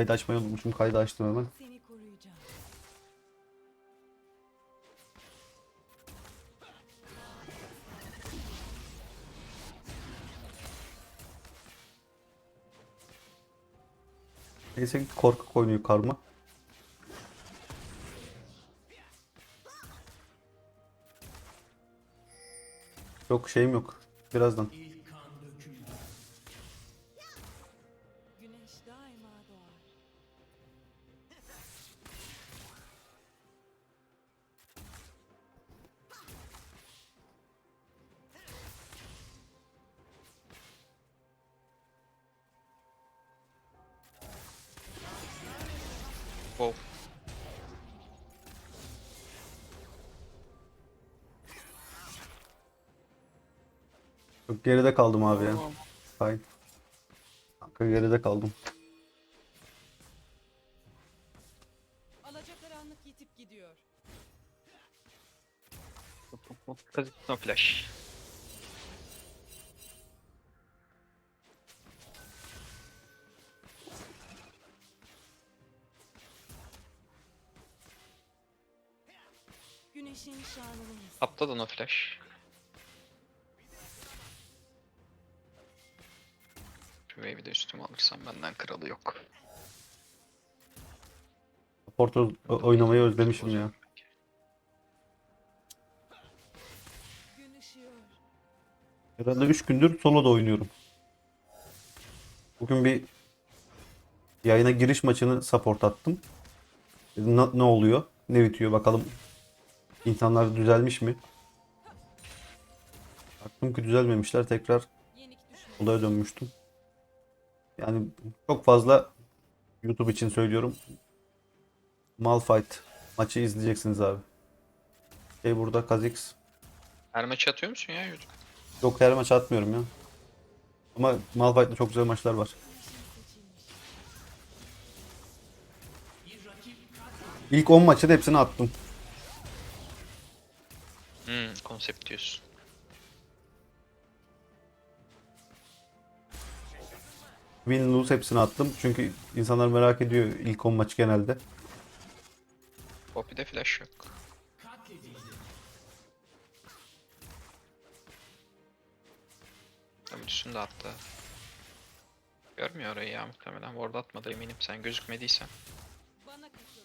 Kaydı açmayı unutmuşum. Kaydı açtım hemen. Seni koruyacağım. Neyse ki korkak oynuyor karma. Yok şeyim yok. Birazdan. Wow. Çok geride kaldım abi ya. Tamam. Fine. Kanka geride kaldım. Alacakaranlık yitip gidiyor. No flash. Tapta da no flash. Şu wave'i de üstüme alırsam benden kralı yok. Porto o- oynamayı özlemişim ya. Herhalde 3 gündür solo da oynuyorum. Bugün bir yayına giriş maçını support attım. Ne, ne oluyor? Ne bitiyor bakalım. İnsanlar düzelmiş mi? Ki düzelmemişler. Tekrar olaya dönmüştüm. Yani çok fazla YouTube için söylüyorum. Malphite maçı izleyeceksiniz abi. Şey burada Kha'Zix. Her maçı atıyor musun ya YouTube? Yok her maç atmıyorum ya. Ama Malphite'da çok güzel maçlar var. İlk 10 maçın hepsini attım. Hmm, konsept diyorsun. Win lose hepsini attım. Çünkü insanlar merak ediyor ilk 10 maç genelde. Poppy'de flash yok. Tabii üstünde attı. Görmüyor orayı ya muhtemelen. Ward atmadı eminim sen gözükmediysen. Bana katıl.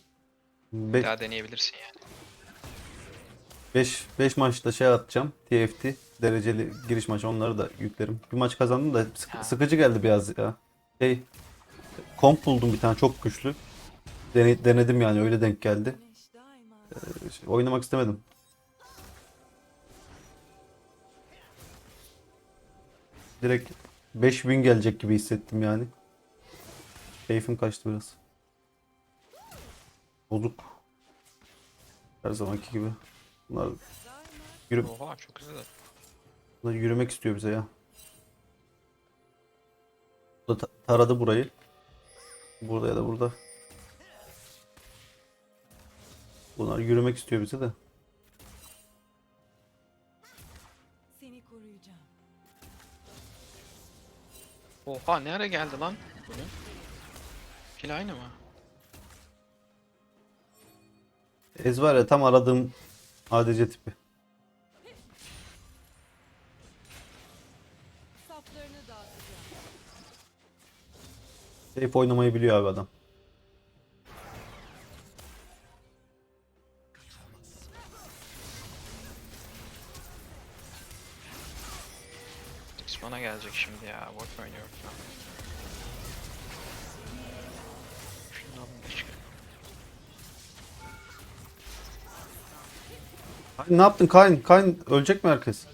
Bir 5 daha deneyebilirsin yani. 5 5 maçta şey atacağım. TFT dereceli giriş maçı onları da yüklerim. Bir maç kazandım da sık- Ha. sıkıcı geldi biraz ya. Şey komp buldum bir tane çok güçlü. Dene- denedim yani öyle denk geldi. Ee, şey, oynamak istemedim. Direkt 5 win gelecek gibi hissettim yani. Keyfim kaçtı biraz. Bozuk. Her zamanki gibi. Bunlar, yürü, Oha çok hızlı. bunlar yürümek istiyor bize ya. Bu da ta- taradı burayı. Burada ya da burada. Bunlar yürümek istiyor bize de. seni koruyacağım. Oha ne ara geldi lan? Bunun? Kill aynı mı? Ez var ya tam aradığım ADC tipi. Safe oynamayı biliyor abi adam. Bana gelecek şimdi ya. Bot oynuyor. Şunu alın da çıkar. Kayn ne yaptın Kayn? Kayn ölecek mi herkes?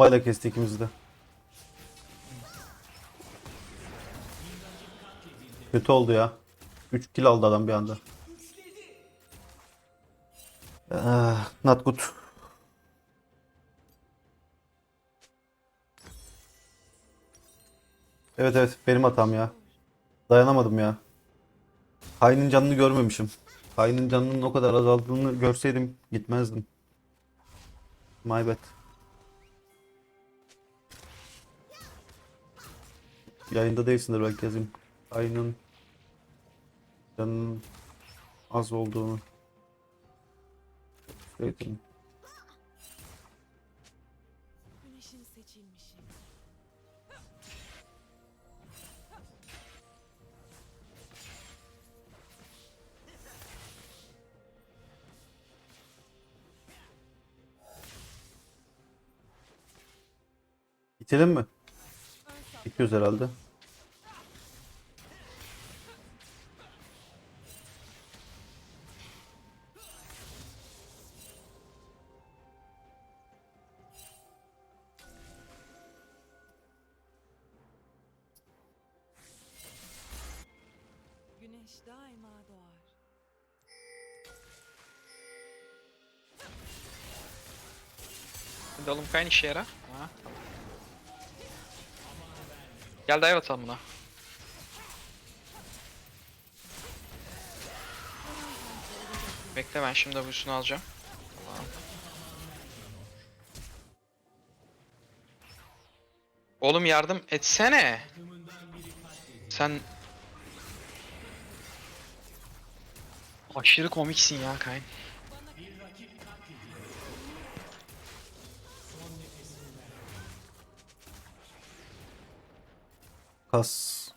Bombayla kesti ikimizi de. Kötü oldu ya. 3 kill aldı adam bir anda. Ah, not good. Evet evet benim hatam ya. Dayanamadım ya. Kayn'ın canını görmemişim. Kayn'ın canının o kadar azaldığını görseydim gitmezdim. My bad. Yayında değilsindir belki yazayım. Kayn'ın canının az olduğunu söyledim. Güneşin mi? Ön saf. İtiyoruz herhalde. Güneş daima doğar. Kayn işe Gel dive atalım buna. Bekle ben şimdi W'sunu alacağım. Tamam. Oğlum yardım etsene. Sen Aşırı komiksin ya Kayn. Kas.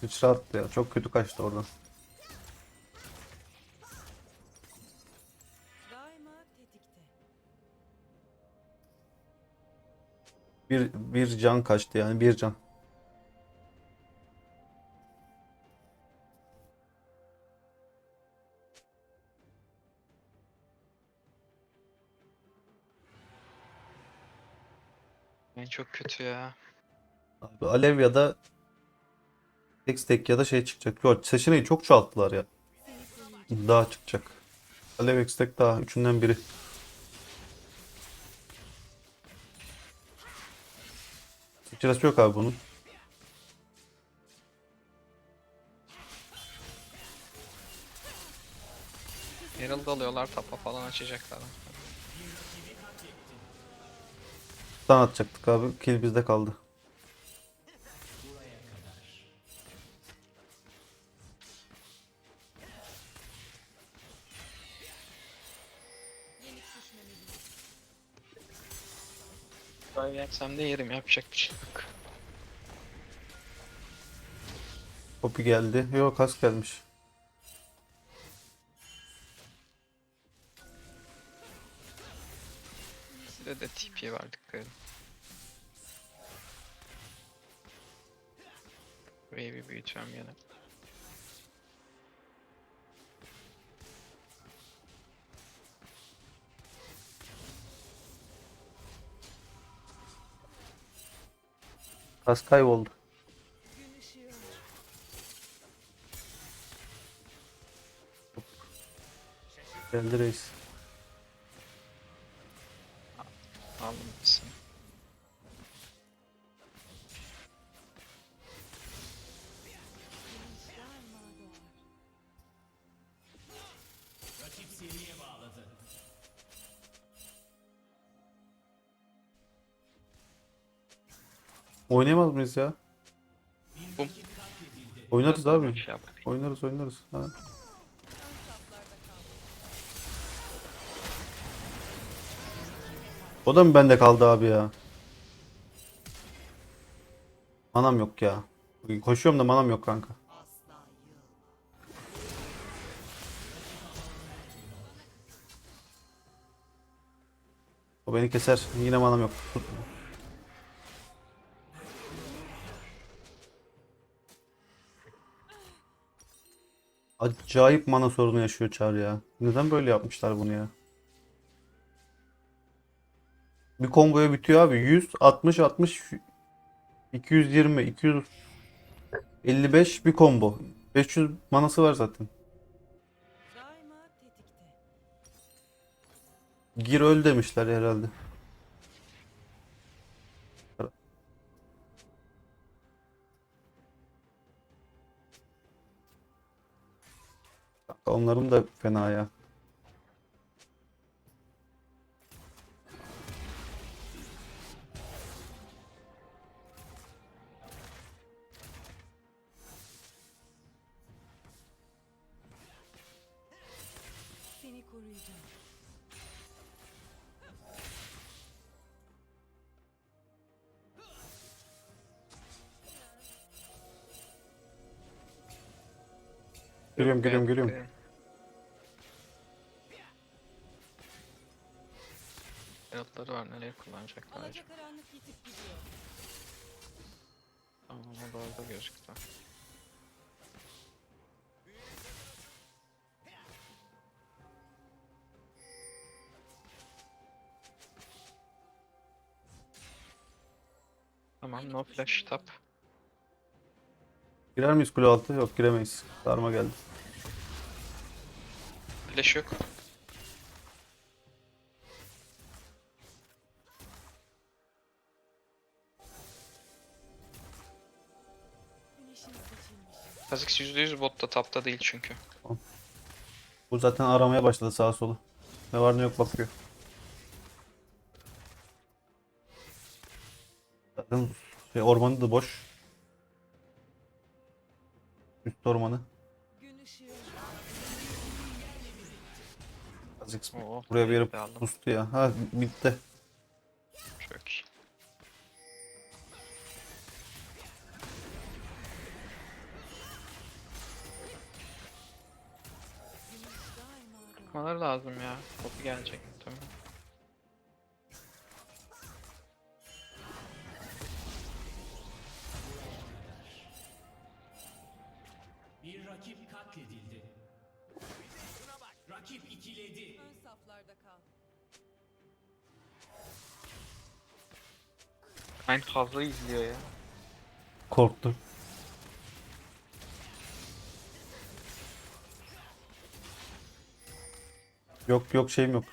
Sıçra attı ya. Çok kötü kaçtı oradan. Bir, bir can kaçtı yani. Bir can. Yani çok kötü ya. Abi Alev ya da Hextech ya da şey çıkacak. Yo, seçeneği çok çoğalttılar ya. Daha çıkacak. Alev Hextech daha. Üçünden biri. Sıçrası yok abi bunun. Herald alıyorlar tapa falan açacaklar. Stun atacaktık abi. Kill bizde kaldı. Dive yersem de yerim yapacak bir şey yok. Poppy geldi. Yok kas gelmiş. Size de TP verdik dedim. Wave'i büyütüyorum yine. Kas kayboldu. Geldi reis. Oynayamaz mıyız ya? Bum. Oynarız abi. Şey yap. Oynarız oynarız. Ha. O da mı bende kaldı abi ya? Manam yok ya. Koşuyorum da manam yok kanka. O beni keser. Yine manam yok. Acayip mana sorunu yaşıyor Çar ya. Neden böyle yapmışlar bunu ya? Bir komboya bitiyor abi. 100, 60, 60, 220, 255 bir combo. 500 manası var zaten. Gir öl demişler herhalde. Onların da fena ya. Seni koruyacağım. Geliyorum geliyorum geliyorum. Heraldları var nereye kullanacaklar acaba? Alacakaranlık yitip gidiyor. Tamam o da orada gözüktü. Tamam no flash tap. Girer miyiz kule altı? Yok giremeyiz. Sarma geldi. Flash yok. Kha'Zix %100 botta tapta değil çünkü. Bu zaten aramaya başladı sağa sola. Ne var ne yok bakıyor. Zaten şey, ormanı da boş. Üst ormanı. Gün ışığı. Azix Oo, buraya bir yere aldım. pustu ya. Ha bitti. Çok iyi. Bakmaları lazım ya. Topu gelecek muhtemelen. Bir rakip katledildi. Rakip ikiledi. Ön saflarda kal. Aynı fazla izliyor ya. Korktu. Yok yok şeyim yok.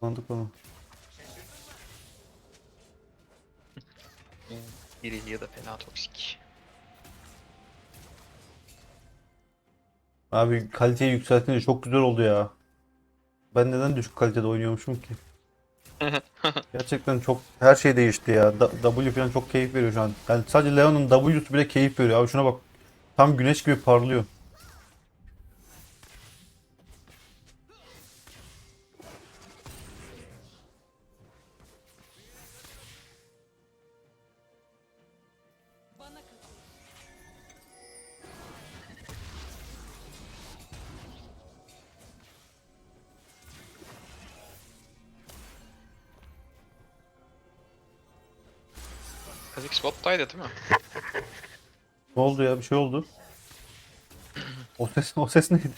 Kullandık onu. Biri ya da fena toksik. Abi kaliteyi yükseltince çok güzel oldu ya. Ben neden düşük kalitede oynuyormuşum ki? Gerçekten çok her şey değişti ya. Da- W falan çok keyif veriyor şu an. Yani sadece Leon'un W'su bile keyif veriyor. Abi şuna bak. Tam güneş gibi parlıyor. Kha'Zix bottaydı değil mi? Ne oldu ya? Bir şey oldu. O ses o ses neydi?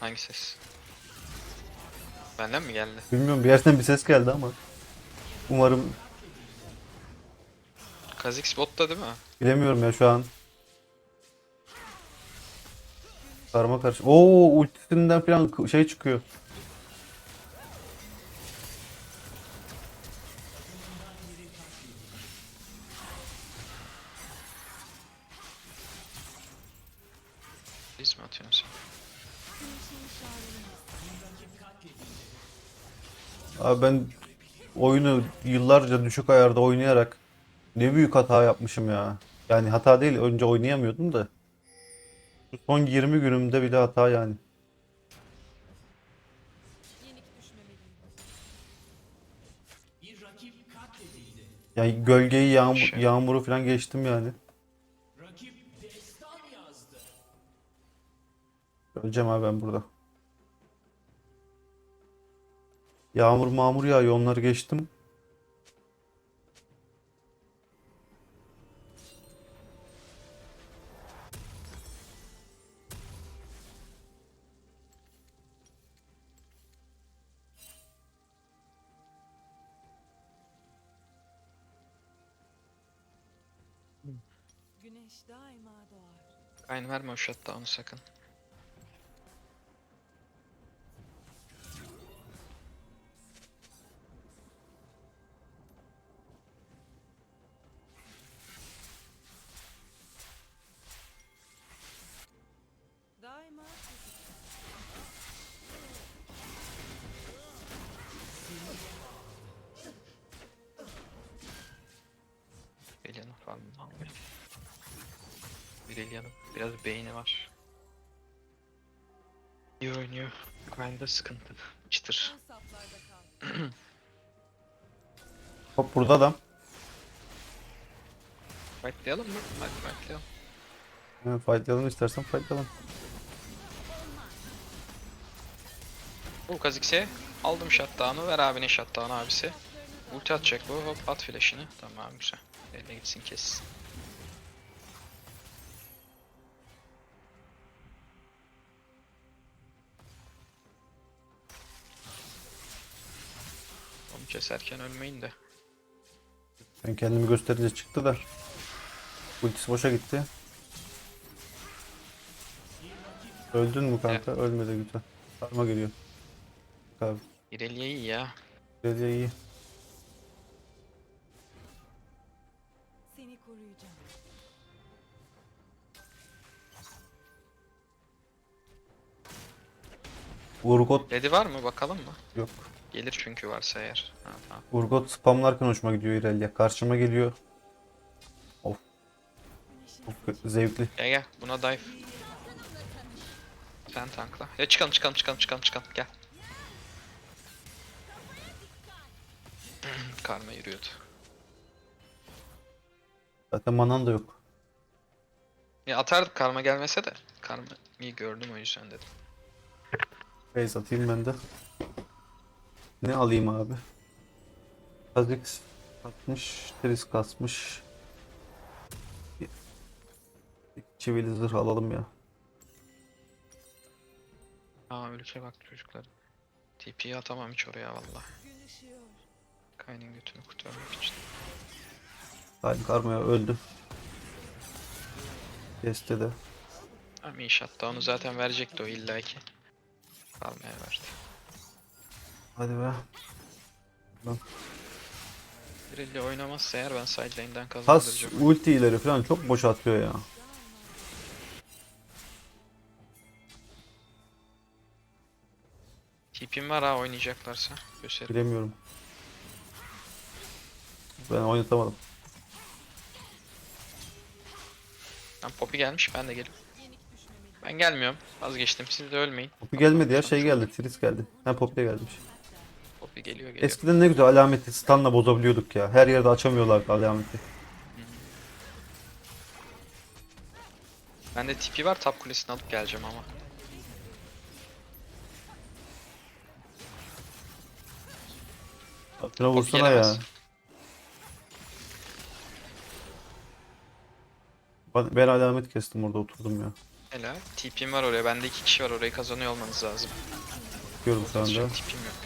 Hangi ses? Benden mi geldi? Bilmiyorum bir yerden bir ses geldi ama. Umarım Kha'Zix botta değil mi? bilemiyorum ya şu an. Karma karşı. Oo ultisinden falan şey çıkıyor. Biz mi atıyorsun. Abi ben oyunu yıllarca düşük ayarda oynayarak ne büyük hata yapmışım ya. Yani hata değil önce oynayamıyordum da. Şu son 20 günümde bile hata yani. Yani gölgeyi yağmur, Şey. yağmuru falan geçtim yani. Öleceğim abi ben burada. Yağmur mağmur yağıyor onları geçtim. Güneş daima doğar. Aynı verme o shutdown'u sakın. İyi oynuyor. Kinda sıkıntı. Çıtır. Hop burada adam. Fightlayalım mı? Hadi fightlayalım. Ha, fightlayalım istersen fightlayalım. Bu Kazix'e aldım shutdown'u. Ver abinin shutdown'u abisi. Ulti atacak bu. Hop at flash'ını. Tamam güzel. Eline gitsin kessin. Keserken ölmeyin de. Ben kendimi gösterince çıktı da. Ultisi boşa gitti. Öldün mü kanka? Ölmedi güzel. Sarma geliyor. Abi. İrelia iyi ya. Belediye iyi. Seni koruyacağım. Urgot Ready var mı bakalım mı? yok. Gelir çünkü varsa eğer. Ha, tamam. Urgot spamlarken hoşuma gidiyor İrelia. Karşıma geliyor. Of. Çok zevkli. Gel gel buna dive. Sen tankla. Ya çıkalım çıkalım çıkalım çıkalım çıkalım gel. Karma yürüyordu. Zaten manan da yok. Ya atardık karma gelmese de. Karma'yı gördüm o yüzden dedim. Base atayım ben de. Ne alayım abi? Kha'Zix atmış, Tris kasmış. Çivili zırh alalım ya. Aa ülke bak çocuklar. TP'yi atamam hiç oraya valla. Kaynın götünü kurtarmak için. Halim Karma'ya öldü. Kesti de. Ama iyi shutdown'u zaten verecekti o illaki. Karma'ya verdi. Hadi be. Irelia oynamazsa eğer ben side lane'den Has kazandıracağım. ultileri falan çok boş atıyor ya. TP'm var ha oynayacaklarsa. Gösterim. Bilemiyorum. Ben oynatamadım. Lan Poppy gelmiş ben de gelip. Ben gelmiyorum. Vazgeçtim. Siz de ölmeyin. Poppy gelmedi ya şey geldi. Tris geldi. Ha Poppy gelmiş. Geliyor geliyor. Eskiden ne güzel alameti stunla bozabiliyorduk ya. Her yerde açamıyorlardı alameti. Bende TP var. Top kulesini alıp geleceğim ama. Şuna vursana ya. gelemez. Ben, ben alamet kestim orada oturdum ya. Helal. TP'm var oraya. Bende iki kişi var. Orayı kazanıyor olmanız lazım. Bakıyorum şu anda. Çok tipim yok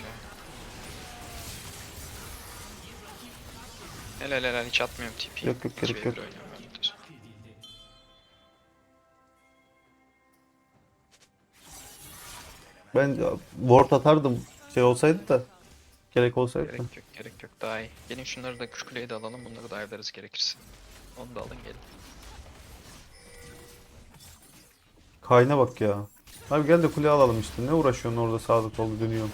Helal helal hiç atmıyorum TP'yi. Yok, yok, gerek 2v1 yok. ben ward atardım şey olsaydı da. Gerek olsaydı. Gerek yok gerek yok daha iyi. Gelin şunları da kuleyi de alalım. Bunları da ayarlarız gerekirse. Onu da alın gelin. Kayna bak ya. Abi gel de kule alalım işte. Ne uğraşıyorsun orada sağda solda dönüyorsun.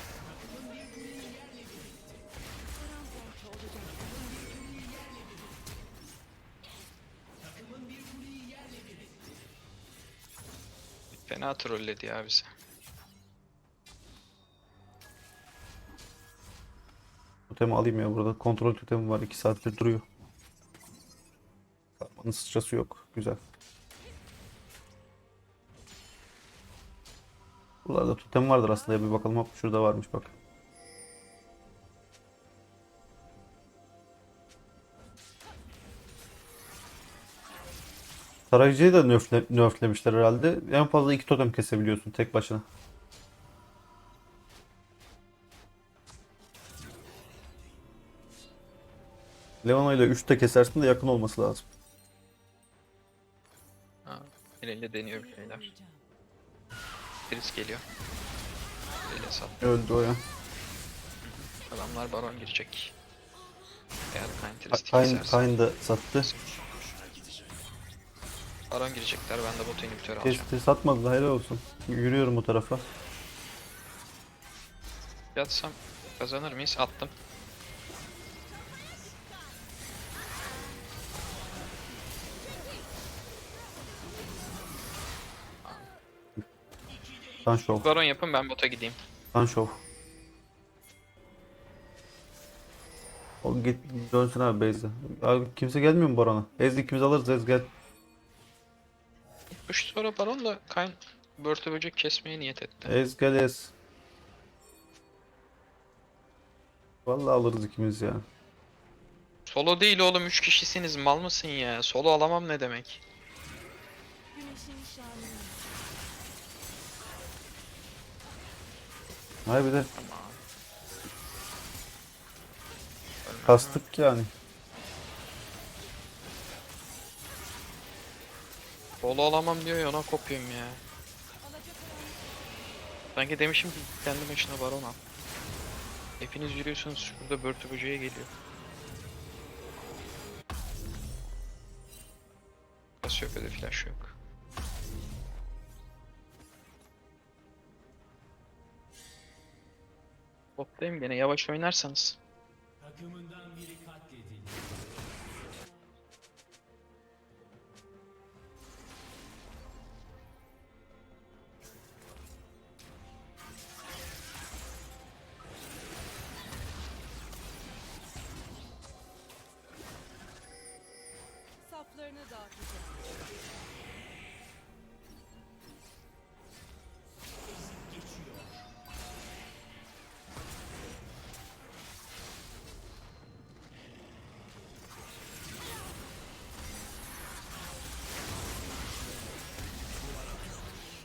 Fena trolledi ya bizi. Totemi alayım ya burada. Kontrol totemi var. 2 saattir duruyor. Karmanın sıçrası yok. Güzel. Buralarda totem vardır aslında bir bakalım. Hop şurada varmış bak. Tarayıcıyı da nerfle, nerflemişler herhalde. En fazla iki totem kesebiliyorsun tek başına. Leona ile 3 de kesersin de yakın olması lazım. Ha, eliyle deniyor bir şeyler. Birisi geliyor. Eliyle sat. Öldü o ya. Adamlar baron girecek. Eğer Kayn, keserse. Kayn da sattı. Aron girecekler. Ben de botu inhibitörü alacağım. Testi satmadı. Helal olsun. Yürüyorum o tarafa. Yatsam kazanır mıyız? Attım. Tan şov. Baron yapın ben bota gideyim. Tan şov. O git dönsün abi Beyze. Abi kimse gelmiyor mu Baron'a? Ez ikimiz alırız Ez gel. Üç sonra Baron da kayn börtü böcek kesmeye niyet etti. Ez gel Ez. Vallahi alırız ikimiz ya. Solo değil oğlum 3 kişisiniz mal mısın ya? Solo alamam ne demek? Hay bir de Tamam. kastık yani. Solo alamam diyor ya ona kopayım ya. Sanki demişim ki kendi başına Baron al. Hepiniz yürüyorsunuz şurada börtü böceğe geliyor. Flash yok öyle flash yok. Bottayım gene yavaş oynarsanız.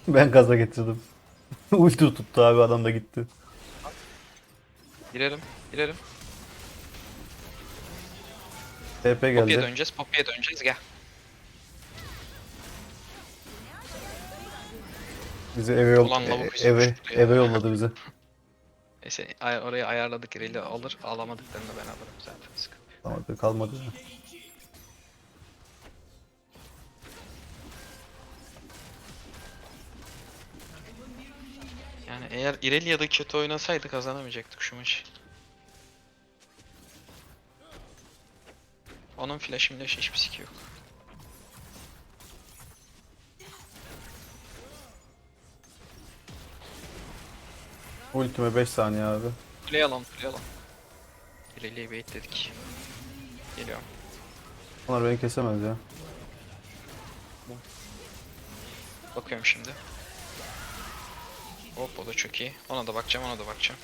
Ben gaza getirdim. Ulti tuttu abi adam da gitti. Girerim, girerim. TP Poppy'e geldi. döneceğiz, Poppy'e döneceğiz gel. Bizi eve yol Ulan lavuk bizi eve uçurdu ya. eve yolladı bizi. Neyse ay- orayı ayarladık, ireli alır, alamadıklarını ben alırım zaten sıkıntı. Kalmadı kalmadı. ya. Yani eğer İrelia'da kötü oynasaydı kazanamayacaktık şu maçı. Onun flash flash hiçbir siki yok. Ultime 5 saniye abi. Play alalım, play alalım. İrelia'yı baitledik. Geliyorum. Onlar beni kesemez ya. Bakıyorum şimdi. Hop o da çok iyi. Ona da bakacağım, ona da bakacağım.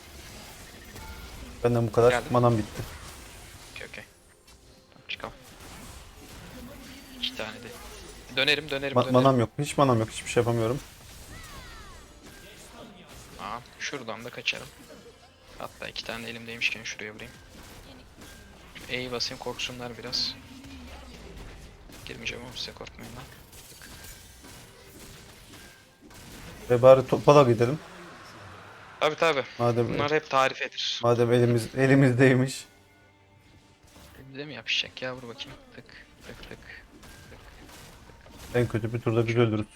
Benden bu kadar. Geldim. Manam bitti. Okey okey. Tamam, çıkalım. İki tane de. Dönerim, dönerim, Ma- dönerim. manam yok. Hiç manam yok. Hiçbir şey yapamıyorum. Aa, şuradan da kaçarım. Hatta iki tane de elimdeymişken şuraya vurayım. E'yi basayım korksunlar biraz. Girmeyeceğim ama size korkmayın lan. Ve bari topala gidelim. Tabi tabi. Madem Bunlar hep tarifedir. madem elimiz elimizdeymiş. Elimize mi yapışacak ya vur bakayım. Tık tık tık. En kötü bir turda biz öldürürüz.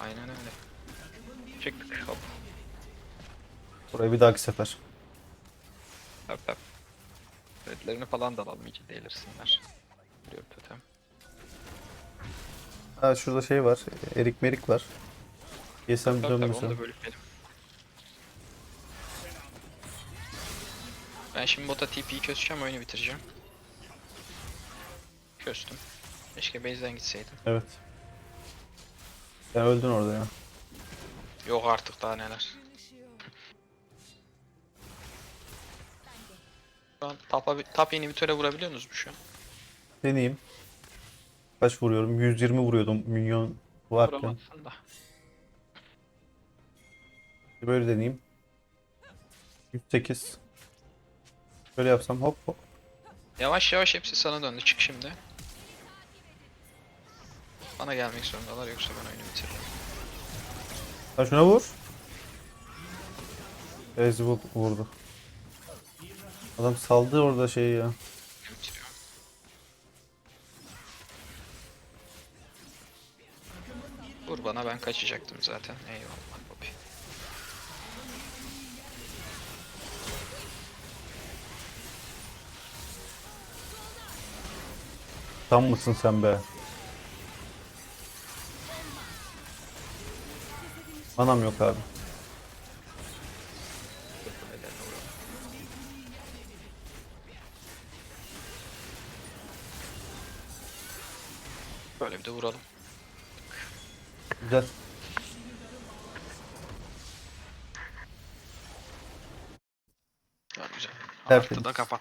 Aynen öyle. Çıktık hop. Burayı bir dahaki sefer. Tabi tabi. Redlerini falan da alalım iyice delirsinler. Ha şurada şey var. Erik merik var. Yesem Tabi tabi onu dönmesem. da bölüşelim. Ben şimdi bota TP'yi köseceğim oyunu bitireceğim. Köstüm. Keşke base'den gitseydim. Evet. Sen öldün orada ya. Yok artık daha neler. Şu an tapa, tap inhibitöre vurabiliyor musunuz şu an? Deneyeyim. Kaç vuruyorum? 120 vuruyordum minyon varken. Vuramazsın da. Böyle deneyeyim. 108. Böyle yapsam hop hop. Yavaş yavaş hepsi sana döndü. Çık şimdi. Bana gelmek zorundalar yoksa ben oyunu bitiririm. Sen şuna vur. Ezreal vurdu. Adam saldı orada şeyi ya. Vur bana ben kaçacaktım zaten. Eyvallah Bobby. Tam mısın sen be? Manam yok abi. Güzel güzel. Tertemiz.